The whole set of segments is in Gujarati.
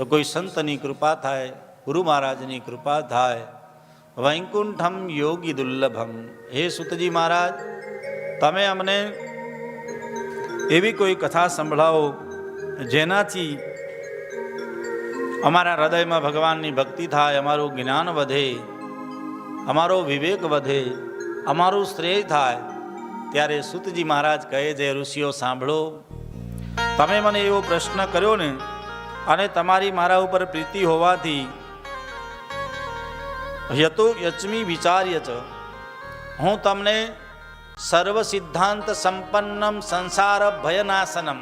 તો કોઈ સંતની કૃપા થાય, ગુરુ મહારાજની કૃપા થાય. વૈકુંઠમ યોગી દુર્લભમ. હે સુતજી મહારાજ, તમે અમને એવી કોઈ કથા સંભળાવો જેનાથી અમારા હૃદયમાં ભગવાનની ભક્તિ થાય, અમારું જ્ઞાન વધે, અમારો વિવેક વધે, અમારું શ્રેય થાય. ત્યારે સુતજી મહારાજ કહે છે, ઋષિઓ સાંભળો. તમે મને એવો પ્રશ્ન કર્યો ને અને તમારી મારા ઉપર પ્રીતિ હોવાથી યતો યચમી વિચાર્ય છે હું તમને સર્વ સિદ્ધાંત સંપન્નમ સંસાર ભયનાશનમ.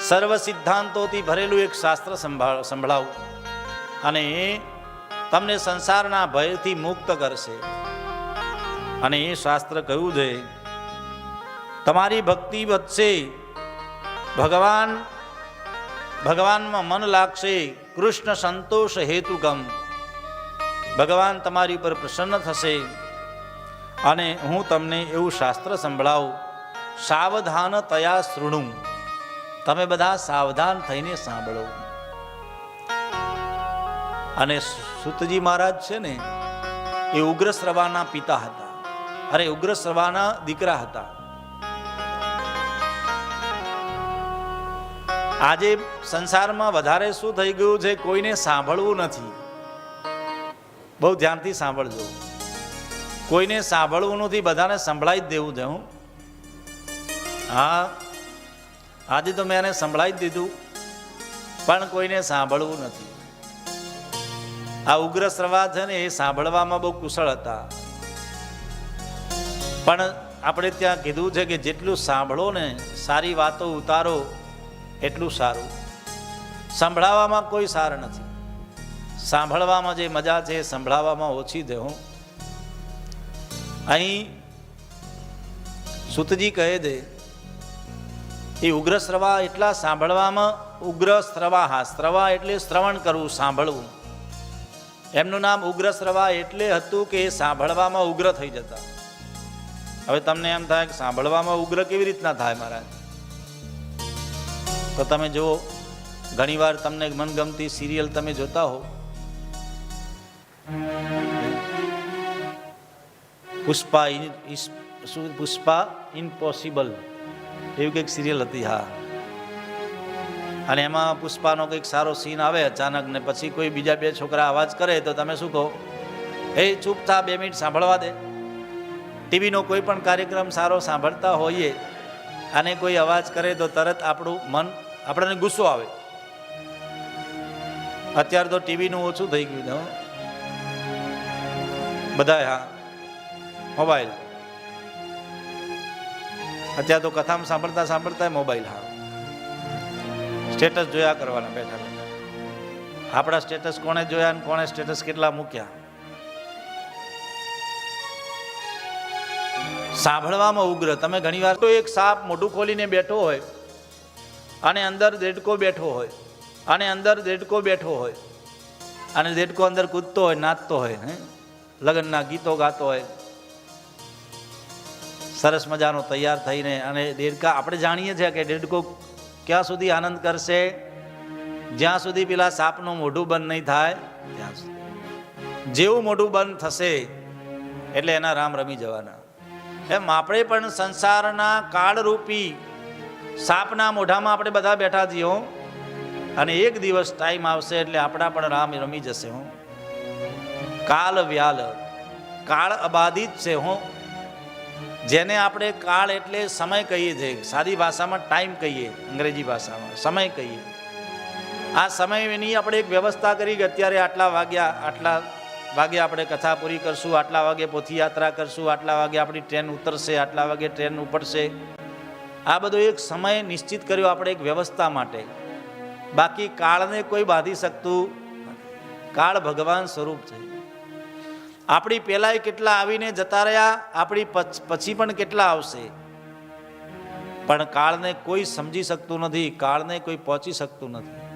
સર્વ સિદ્ધાંતોથી ભરેલું એક શાસ્ત્ર સંભાળ સંભળાવું. અને તમને સંસારના ભયથી મુક્ત કરશે. અને એ શાસ્ત્ર કહ્યું છે, તમારી ભક્તિ વધશે. ભગવાન ભગવાનમાં મન લાગશે, કૃષ્ણ સંતોષ હેતુગમ. ભગવાન તમારી ઉપર પ્રસન્ન થશે. અને હું તમને એવું શાસ્ત્ર સંભળાવું, સાવધાન તયા શૃણું. તમે બધા સાવધાન થઈને સાંભળો. અને સુતજી મહારાજ છે ને, એ ઉગ્ર શ્રવાના પિતા હતા. અરે, ઉગ્ર શ્રવાના દીકરા હતા. આજે સંસારમાં વધારે શું થઈ ગયું છે કોઈને સાંભળવું નથી. બહુ ધ્યાનથી સાંભળજો. કોઈને સાંભળવું નથી, બધાને સંભળાઈ જ દેવું છે હું. હા, આજે તો મેં એને સંભળાવી જ દીધું, પણ કોઈને સાંભળવું નથી. આ ઉગ્ર શ્રવા છે ને એ સાંભળવામાં બહુ કુશળ હતા. પણ આપણે ત્યાં કીધું છે કે જેટલું સાંભળો ને, સારી વાતો ઉતારો એટલું સારું. સંભળાવવામાં કોઈ સાર નથી. સાંભળવામાં જે મજા છે એ સંભળાવવામાં ઓછી દેહું અહીં સુતજી કહે દે એ ઉગ્ર શ્રવા એટલા સાંભળવામાં, ઉગ્ર શ્રવાહા શ્રવા એટલે શ્રવણ કરવું, સાંભળવું. એમનું નામ ઉગ્ર શ્રવા એટલે હતું કે એ સાંભળવામાં ઉગ્ર થઈ જતા. હવે તમને એમ થાય કે સાંભળવામાં ઉગ્ર કેવી રીતના થાય મહારાજ તો તમે જુઓ, ઘણીવાર તમને મનગમતી સિરિયલ તમે જોતા હો. પુષ્પા શું, પુષ્પા ઇમ્પોસિબલ. એવી કંઈક સિરિયલ હતી, હા. અને એમાં પુષ્પાનો કંઈક સારો સીન આવે અચાનક ને પછી કોઈ બીજા બે છોકરા અવાજ કરે તો તમે શું કહો? એ ચૂપ થા, બે મિનિટ સાંભળવા દે. ટીવીનો કોઈ પણ કાર્યક્રમ સારો સાંભળતા હોઈએ અને કોઈ અવાજ કરે તો તરત આપણું મન આપણને ગુસ્સો આવે. અત્યારે તો ટીવીનું ઓછું થઈ ગયું. બધા હા. મોબાઈલ. અત્યારે તો કથામાં સાંભળતા સાંભળતા મોબાઈલ, હા. સ્ટેટસ જોયા કરવાના બેઠા બેઠા. આપણા સ્ટેટસ કોણે જોયા અને કોણે સ્ટેટસ કેટલા મૂક્યા? સાંભળવામાં ઉગ્ર. તમે ઘણીવાર તો એક સાપ મોઢું ખોલીને બેઠો હોય અને અંદર દેડકો બેઠો હોય. અને અંદર દેડકો બેઠો હોય. અને દેડકો અંદર કૂદતો હોય, નાચતો હોય, હે? લગ્નના ગીતો ગાતો હોય. સરસ મજાનો તૈયાર થઈને અને દેડકા, આપણે જાણીએ છીએ કે દેડકો ક્યાં સુધી આનંદ કરશે? જ્યાં સુધી પેલા સાપનું મોઢું બંધ નહીં થાય, ત્યાં સુધી. જેવું મોઢું બંધ થશે, એટલે એના રામ રમી જવાના. એમ આપણે પણ સંસારના કાળરૂપી સાપના મોઢામાં આપણે બધા બેઠા છીએ હો. અને એક દિવસ ટાઈમ આવશે એટલે આપણા પણ રામ રમી જશે હું. કાલ વ્યાલ, કાળ અબાધિત છે હું. જેને આપણે કાળ એટલે સમય કહીએ છીએ. સાદી ભાષામાં ટાઈમ કહીએ, અંગ્રેજી ભાષામાં સમય કહીએ. આ સમયની આપણે એક વ્યવસ્થા કરી કે અત્યારે આટલા વાગ્યા, આટલા વાગે આપણે કથા પૂરી કરશું, આટલા વાગે પોથી યાત્રા કરશું, આટલા વાગે આપણી ટ્રેન ઉતરશે, આટલા વાગે ટ્રેન ઉપડશે. આ બધો એક સમય નિશ્ચિત કર્યો આપણે એક વ્યવસ્થા માટે. બાકી કાળને કોઈ બાંધી શકતું કાળ ભગવાન સ્વરૂપ છે. આપણી પહેલાંય કેટલા આવીને જતા રહ્યા, આપણી પછ- પછી પણ કેટલા આવશે. પણ કાળને કોઈ સમજી શકતું નથી, કાળને કોઈ પહોંચી શકતું નથી.